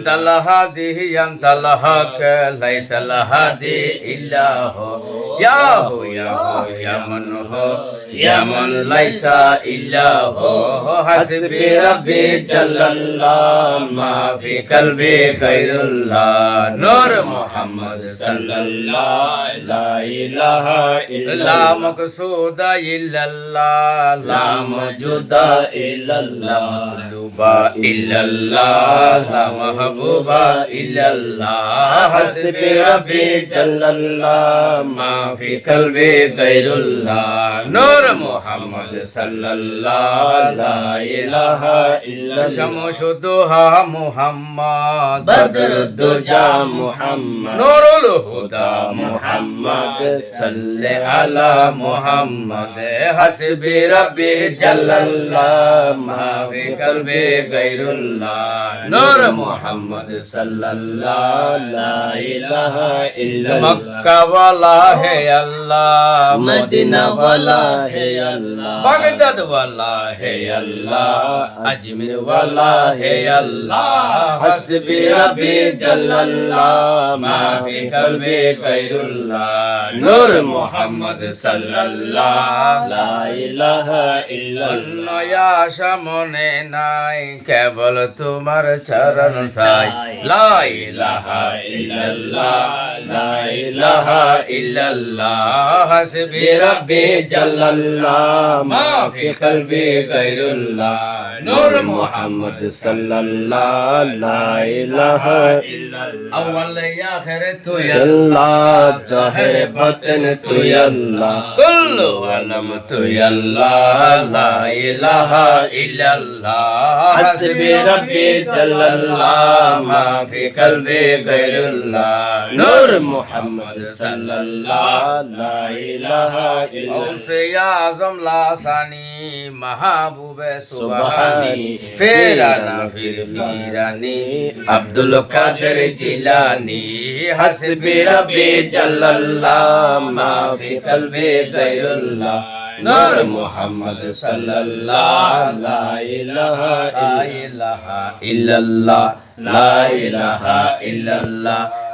أنت الهادي أنت الحق ليس الهادي إلا هو يا هو يا هو يا من هو يا من ليس إلا هو حسبي ربي جل الله ما في قلبي غير الله نور محمد صلى الله لا إله إلا لا مقصود إلا الله لا موجود إلا الله مطلوب إلا الله لا محبوب মাহবুবা ইল্লাল্লাহ হাসবি রব্বি জাল্লাল্লাহ মা ফি কলবি গায়রুল্লাহ নূর মুহাম্মদ সাল্লাল্লাহ হুদা মুহাম্মদ صل على محمد حسبي ربي جل الله ما في قلبي غير الله نور محمد صلى الله لا إله إلا الله مكة ولا هي الله مدينة ولا هي الله بغداد ولا هي الله أجمر ولا هي الله حسبي ربي جل الله ما في قلبي غير الله নূর মোহাম্মদ সাল্লাহ মনে নাই কেবল তোমার চরণ সাই লাইলাহ ইল্লাল্লাহ لا إله إلا الله حسبي ربي جل الله ما في قلبي غير الله نور محمد صلى الله لا إله إلا الله أول يا خير تو يا الله ظاهر باطن تو يا الله كل علم تو يا الله لا إله إلا الله حسبي ربي جل الله ما في قلبي غير الله نور ইল্লাল্লাহ আজম লাসানি মাহবুবে সুবহানি ফেরানা ফির ফিরানি আব্দুল কাদের জিলানি হাসবি রব্বি জাল্লাল্লাহ মা ফি কলবি গায়রুল্লাহ নূর মুহাম্মদ সাল্লাল্লাহ লা ইলাহা ইল্লাল্লাহ